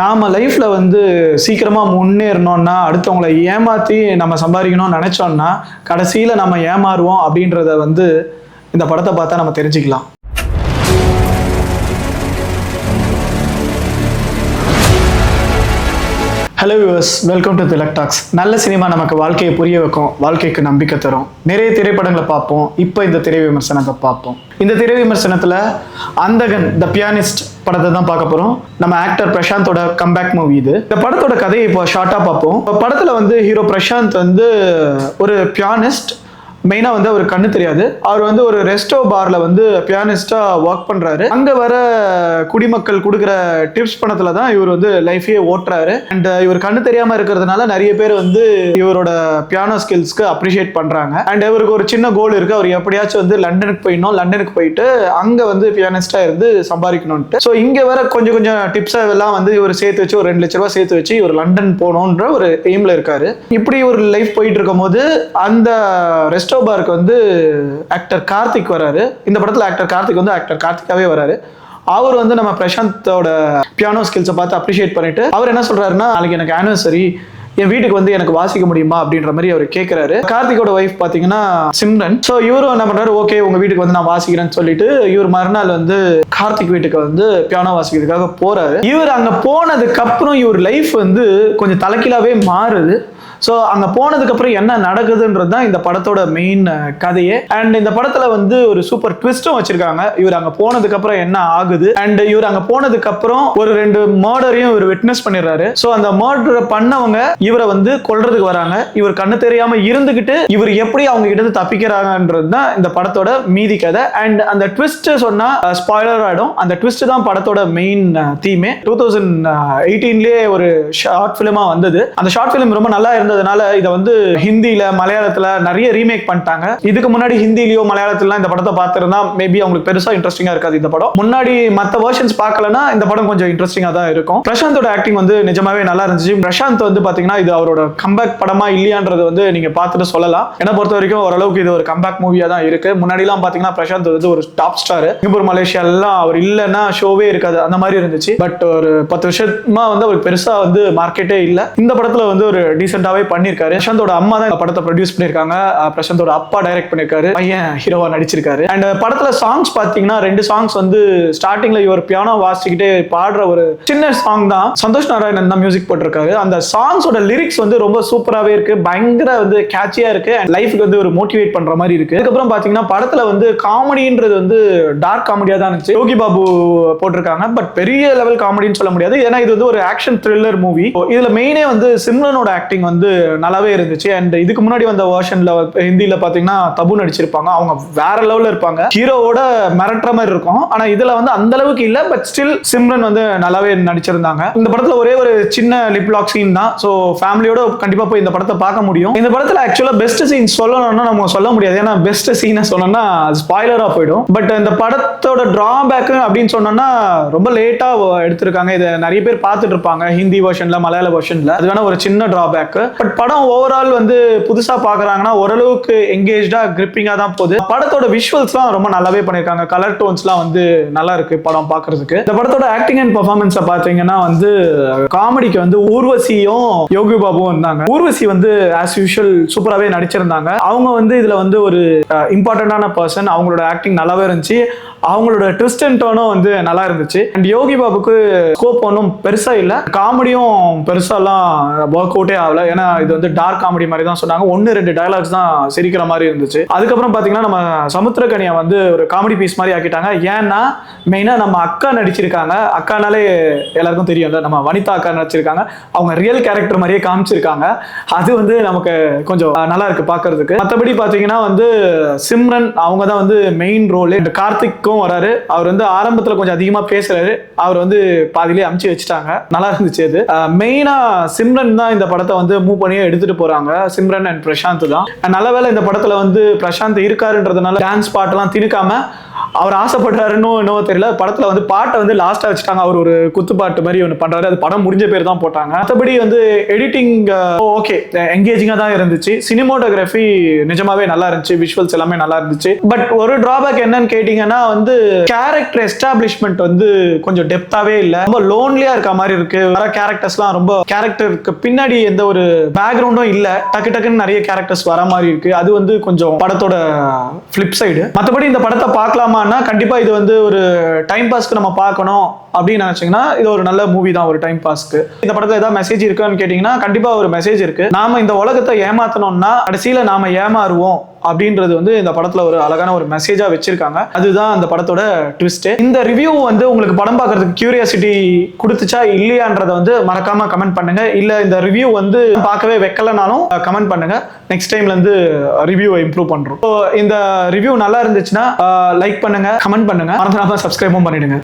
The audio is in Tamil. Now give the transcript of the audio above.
நாம லைஃப்ல வந்து சீக்கிரமா முன்னேறணும்னா அடுத்தவங்களை ஏமாத்தி நம்ம சம்பாதிக்கணும்னு நினைச்சோம்னா கடைசியில நம்ம ஏமாறுவோம் அப்படின்றத வந்து இந்த படத்தை பார்த்தா நம்ம தெரிஞ்சுக்கலாம். Hello viewers welcome to Tilak talks நல்ல சினிமா நமக்கு வாழ்க்கையை புரிய வைக்கும் வாழ்க்கைக்கு நம்பிக்கை தரும். நிறைய திரைப்படங்களை பார்ப்போம். இப்போ இந்த திரை விமர்சனத்தை பார்ப்போம். இந்த திரை விமர்சனத்தில் அந்தகன் த பியானிஸ்ட் படத்தை தான் பார்க்க போகிறோம் நம்ம ஆக்டர் பிரசாந்தோட கம்பேக் மூவி இது. இந்த படத்தோட கதையை இப்போ ஷார்ட்டாக பார்ப்போம். இப்போ படத்தில் வந்து ஹீரோ பிரசாந்த் வந்து ஒரு பியானிஸ்ட் மெயினாக வந்து அவர் கண்ணு தெரியாது. அவர் வந்து ஒரு ரெஸ்டோ பார்ல வந்து பியானிஸ்டாக ஒர்க் பண்ணுறாரு அங்கே வர குடிமக்கள் கொடுக்குற டிப்ஸ் பணத்தில் தான் இவர் வந்து லைஃபையே ஓட்டுறாரு. அண்ட் இவர் கண்ணு தெரியாமல் இருக்கிறதுனால நிறைய பேர் வந்து இவரோட பியானோ ஸ்கில்ஸ்க்கு அப்ரிஷியேட் பண்ணுறாங்க அண்ட் இவருக்கு ஒரு சின்ன கோல் இருக்குது அவர் எப்படியாச்சும் வந்து லண்டனுக்கு போயிடணும். லண்டனுக்கு போயிட்டு அங்கே வந்து பியானிஸ்டாக இருந்து சம்பாதிக்கணும்ட்டு ஸோ இங்கே வர கொஞ்சம் கொஞ்சம் டிப்ஸை எல்லாம் வந்து இவர் சேர்த்து வச்சு ஒரு ரெண்டு லட்ச ரூபா சேர்த்து வச்சு இவர் லண்டன் போகணுன்ற ஒரு எய்மில் இருக்காரு. இப்படி ஒரு லைஃப் போயிட்டு இருக்கும்போது அந்த ரெஸ்டோ பாருக்கு வந்து ஆக்டர் கார்த்திக் வராரு. இந்த படத்தில் ஆக்டர் கார்த்திக் வந்து ஆக்டர் கார்த்திகாவே வராரு. அவர் வந்து நம்ம பிரசாந்தோட பியானோ ஸ்கில்ஸை பார்த்து அப்ரிஷியேட் பண்ணிட்டு அவர் என்ன சொல்றாருன்னா நாளைக்கு எனக்கு ஆனிவர்சரி என் வீட்டுக்கு வந்து எனக்கு வாசிக்க முடியுமா? அப்படின்ற மாதிரி அவர் கேட்குறாரு கார்த்திகோட ஒய்ஃப் பார்த்தீங்கன்னா சிம்ரன். ஸோ இவரும் என்ன பண்றாரு ஓகே உங்க வீட்டுக்கு வந்து நான் வாசிக்கிறேன்னு சொல்லிட்டு இவர் மறுநாள் வந்து கார்த்திக் வீட்டுக்கு வந்து பியானோ வாசிக்கிறதுக்காக போறாரு. இவர் அங்க போனதுக்கு அப்புறம் இவர் லைஃப் வந்து கொஞ்சம் தலைக்கீழாவே மாறுது. ஸோ அங்கே போனதுக்கப்புறம் என்ன நடக்குதுன்றது தான் இந்த படத்தோட மெயின் கதையே. அண்ட் இந்த படத்தில் வந்து ஒரு சூப்பர் ட்விஸ்ட்டும் வச்சிருக்காங்க. இவர் அங்கே போனதுக்கப்புறம் என்ன ஆகுது? அண்ட் இவர் அங்கே போனதுக்கப்புறம் ஒரு ரெண்டு மர்டரையும் இவர் விட்னஸ் பண்ணிடுறாரு. ஸோ அந்த மர்டரை பண்ணவங்க இவரை வந்து கொல்றதுக்கு வராங்க. இவர் கண்ணு தெரியாம இருந்துகிட்டு இவர் எப்படி அவங்க கிட்ட இருந்து தப்பிக்கிறாங்கன்றது தான் இந்த படத்தோட மீதி கதை. அண்ட் அந்த ட்விஸ்ட் சொன்னா ஸ்பாய்லர் ஆயிடும். அந்த ட்விஸ்ட் தான் படத்தோட மெயின் தீமே டூ தௌசண்ட் எயிட்டீன்லேயே ஒரு ஷார்ட் ஃபிலிமா வந்தது. அந்த ஷார்ட் ஃபிலிம் ரொம்ப நல்லா இருந்ததுனால இதை வந்து ஹிந்தியில மலையாளத்துல நிறைய ரீமேக் பண்ணிட்டாங்க. இதுக்கு முன்னாடி ஹிந்திலயோ மலையாளத்துல இந்த படத்தை பார்த்திருந்தா மேபி அவங்களுக்கு பெருசா இன்ட்ரெஸ்டிங்கா இருக்காது இந்த படம். முன்னாடி மத்த வேர்ஷன்ஸ் பார்க்கலனா இந்த படம் கொஞ்சம் இன்ட்ரெஸ்டிங்கா தான் இருக்கும். பிரசாந்தோட ஆக்டிங் வந்து நிஜமாவே நல்லா இருந்துச்சு. பிரசாந்த் வந்து பாத்தீங்கன்னா இது அவரோட கம்பேக் படமா இல்லையான்றது வந்து நீங்க பார்த்துட்டு சொல்லலாம். என்ன பொறுத்த வரைக்கும் ஓரளவுக்கு இது ஒரு கம்பேக் மூவியா தான் இருக்கு. முன்னாடி எல்லாம் பாத்தீங்கன்னா பிரசாந்த் வந்து ஒரு டாப் ஸ்டார் சிங்கப்பூர் மலேசியா எல்லாம் அவர் இல்லைன்னா ஷோவே இருக்காது. அந்த மாதிரி இருந்துச்சு. பட் ஒரு பத்து வருஷமா வந்து அவருக்கு பெருசா வந்து மார்க்கெட்டே இல்ல. இந்த படத்துல வந்து ஒரு டீசென்டாவே பண்ணிருக்காரு. பிரசாந்தோட அம்மா தான் இந்த படத்தை ப்ரொடியூஸ் பண்ணிருக்காங்க. பிரசாந்தோட அப்பா டைரக்ட் பண்ணிருக்காரு. பையன் ஹீரோவா நடிச்சிருக்காரு. அண்ட் படத்துல சாங்ஸ் பாத்தீங்கன்னா ரெண்டு சாங்ஸ் வந்து ஸ்டார்டிங்ல இவர் பியானோ வாசிக்கிட்டே பாடுற ஒரு சின்ன சாங் தான். சந்தோஷ் நாராயணன் தான் மியூசிக் போட்டிருக்காரு. அந்த சாங்ஸோட லிரிக்ஸ் வந்து ரொம்ப சூப்பராகவே இருக்கு. பயங்கர வந்து கேட்சியா இருக்கு. அண்ட் லைஃப்க்கு வந்து ஒரு மோட்டிவேட் பண்ற மாதிரி இருக்கு. அதுக்கப்புறம் பாத்தீங்கன்னா படத்துல வந்து காமெடின்றது வந்து டார்க் காமெடியா தான் இருந்துச்சு. யோகி பாபு போட்டிருக்காங்க. பட் பெரிய லெவல் காமெடின்னு சொல்ல முடியாது. ஏன்னா இது வந்து ஒரு ஆக்ஷன் த்ரில்லர் மூவி இதுல மெயினே வந்து சிம்ரனோட ஆக்டிங் வந்து நல்லாவே இருந்துச்சு. அண்ட் இதுக்கு முன்னாடி வந்த வெர்ஷன்ல ஹிந்தியில பாத்தீங்கன்னா தபு நடிச்சிருப்பாங்க அவங்க வேற லெவல்ல இருப்பாங்க. ஹீரோவோட மிரட்டுற மாதிரி இருக்கும். ஆனா இதுல வந்து அந்த அளவுக்கு இல்ல பட் ஸ்டில் சிம்ரன் வந்து நல்லாவே நடிச்சிருந்தாங்க. இந்த படத்துல ஒரே ஒரு சின்ன லிப் லாக் சீன் தான். ஸோ ஃபேமிலியோட கண்டிப்பா போய் இந்த படத்தை பார்க்க முடியும். இந்த படத்துல ஆக்சுவலா பெஸ்ட் சீன் சொல்லணும்னா நம்ம சொல்ல முடியாது. ஏன்னா பெஸ்ட் சீனை சொன்னோம்னா ஸ்பாய்லரா போயிடும். பட் இந்த படத்தோட டிராபேக் அப்படின்னு சொன்னோம்னா ரொம்ப லேட்டா எடுத்திருக்காங்க. இதை நிறைய பேர் பார்த்துட்டு இருப்பாங்க ஹிந்தி வெர்ஷன்ல மலையாள வெர்ஷன்ல அது வேணா ஒரு சின்ன டிராபேக் பட் படம் ஓவரால் வந்து புதுசா பாக்குறாங்கன்னா ஓரளவுக்கு எங்கேஜாக கிரிப்பிங்கா தான் போகுது. படத்தோட விஷுவல்ஸ்லாம் ரொம்ப நல்லாவே பண்ணிருக்காங்க கலர் டோன்ஸ்லாம் வந்து நல்லா இருக்கு படம் பாக்குறதுக்கு இந்த படத்தோட ஆக்டிங் அண்ட் பர்ஃபார்மன்ஸை பாத்தீங்கன்னா வந்து காமெடிக்கு வந்து ஊர்வசியும் யோகி பாபுவும் இருந்தாங்க. ஊர்வசி வந்து ஆஸ் யூஷுவல் சூப்பராகவே நடிச்சிருந்தாங்க. அவங்க வந்து இதுல வந்து ஒரு இம்பார்ட்டண்டான பர்சன் அவங்களோட ஆக்டிங் நல்லாவே இருந்துச்சு. அவங்களோட ட்விஸ்ட் அண்ட் டோனும் வந்து நல்லா இருந்துச்சு. அண்ட் யோகி பாபுக்கு ஸ்கோப் ஒன்றும் பெருசா இல்லை. காமெடியும் பெருசாலாம் ஒர்க் அவுட்டே ஆகல. ஏன்னா இது வந்து டார்க் காமெடி மாதிரி தான் சொன்னாங்க. ஒன்று ரெண்டு டயலாக்ஸ் தான் சிரிக்கிற மாதிரி இருந்துச்சு. அதுக்கப்புறம் பார்த்தீங்கன்னா நம்ம சமுத்திரக்கனியை வந்து ஒரு காமெடி பீஸ் மாதிரி ஆக்கிட்டாங்க. ஏன்னா மெயினாக நம்ம அக்கா நடிச்சிருக்காங்க. அக்கானாலே எல்லாருக்கும் தெரியும்ல நம்ம வனிதா அக்கா நடிச்சிருக்காங்க. அவங்க ரியல் கேரக்டர் மாதிரியே காமிச்சிருக்காங்க. அது வந்து நமக்கு கொஞ்சம் நல்லா இருக்கு பார்க்கறதுக்கு மற்றபடி பார்த்தீங்கன்னா வந்து சிம்ரன் அவங்க தான் வந்து மெயின் ரோல் கார்த்திக்கும் வராரு. அவர் வந்து ஆரம்பத்தில் கொஞ்சம் அதிகமாக பேசுறாரு. அவர் வந்து பாதியிலே அமுச்சு வச்சுட்டாங்க. நல்லா இருந்துச்சு அது. மெயினாக சிம்ரன் தான் இந்த படத்தை வந்து மூவ் பண்ணியே எடுத்துட்டு போறாங்க. சிம்ரன் அண்ட் பிரசாந்த் தான். நல்ல வேலை இந்த படத்துல வந்து பிரசாந்த் இருக்காருன்றதுனால டான்ஸ் பாட்டெல்லாம் திணிக்காம அவர் ஆசைப்படுறாருன்னு என்னவோ தெரியல. படத்துல வந்து பாட்டை வந்து லாஸ்டா வச்சுட்டாங்க. அவர் ஒரு குத்துப்பாட்டு மாதிரி ஒன்று பண்றாரு. அது படம் முடிஞ்ச பேர் தான் போட்டாங்க. மற்றபடி வந்து எடிட்டிங் ஓகே என்கேஜிங்காக தான் இருந்துச்சு. சினிமோட்டோகிராஃபி நிஜமாவே நல்லா இருந்துச்சு. விஷுவல்ஸ் எல்லாமே நல்லா இருந்துச்சு. பட் ஒரு டிராபேக் என்னன்னு கேட்டிங்கன்னா வந்து கேரக்டர் எஸ்டாப்ளிஷ்மெண்ட் வந்து கொஞ்சம் டெப்த்தாகவே இல்லை. ரொம்ப லோன்லியா இருக்க மாதிரி இருக்கு. வர கேரக்டர்ஸ்லாம் ரொம்ப கேரக்டருக்கு பின்னாடி எந்த ஒரு பேக்ரவுண்டும் இல்ல. டக்கு டக்குன்னு நிறைய கேரக்டர்ஸ் வர மாதிரி இருக்கு. அது வந்து கொஞ்சம் படத்தோட ஃப்ளிப் சைடு மற்றபடி இந்த படத்தை பார்க்கலாமா பார்க்கலாமான்னா கண்டிப்பாக இது வந்து ஒரு டைம் பாஸ்க்கு நம்ம பார்க்கணும் அப்படின்னு நினச்சிங்கன்னா இது ஒரு நல்ல மூவி தான் ஒரு டைம் பாஸ்க்கு இந்த படத்தில் ஏதாவது மெசேஜ் இருக்குன்னு கேட்டிங்கன்னா கண்டிப்பாக ஒரு மெசேஜ் இருக்கு. நாம இந்த உலகத்தை ஏமாத்தணும்னா கடைசியில் நாம் ஏமாறுவோம். அப்படின்றது வந்து இந்த படத்துல ஒரு அழகான ஒரு மெசேஜா வச்சிருக்காங்க. அதுதான் அந்த படத்தோட ட்விஸ்ட் இந்த ரிவ்யூ வந்து உங்களுக்கு படம் பார்க்கறதுக்கு கியூரியாசிட்டி கொடுத்துச்சா இல்லையான்றத வந்து மறக்காம கமெண்ட் பண்ணுங்க. இல்ல இந்த ரிவ்யூ வந்து பார்க்கவே வைக்கலனாலும் கமெண்ட் பண்ணுங்க. நெக்ஸ்ட் டைம்ல இருந்து ரிவ்யூவை இம்ப்ரூவ் பண்றோம். இந்த ரிவ்யூ நல்லா இருந்துச்சுன்னா லைக் பண்ணுங்க கமெண்ட் பண்ணுங்க. மறந்துடாம சப்ஸ்கிரைபும் பண்ணிடுங்க.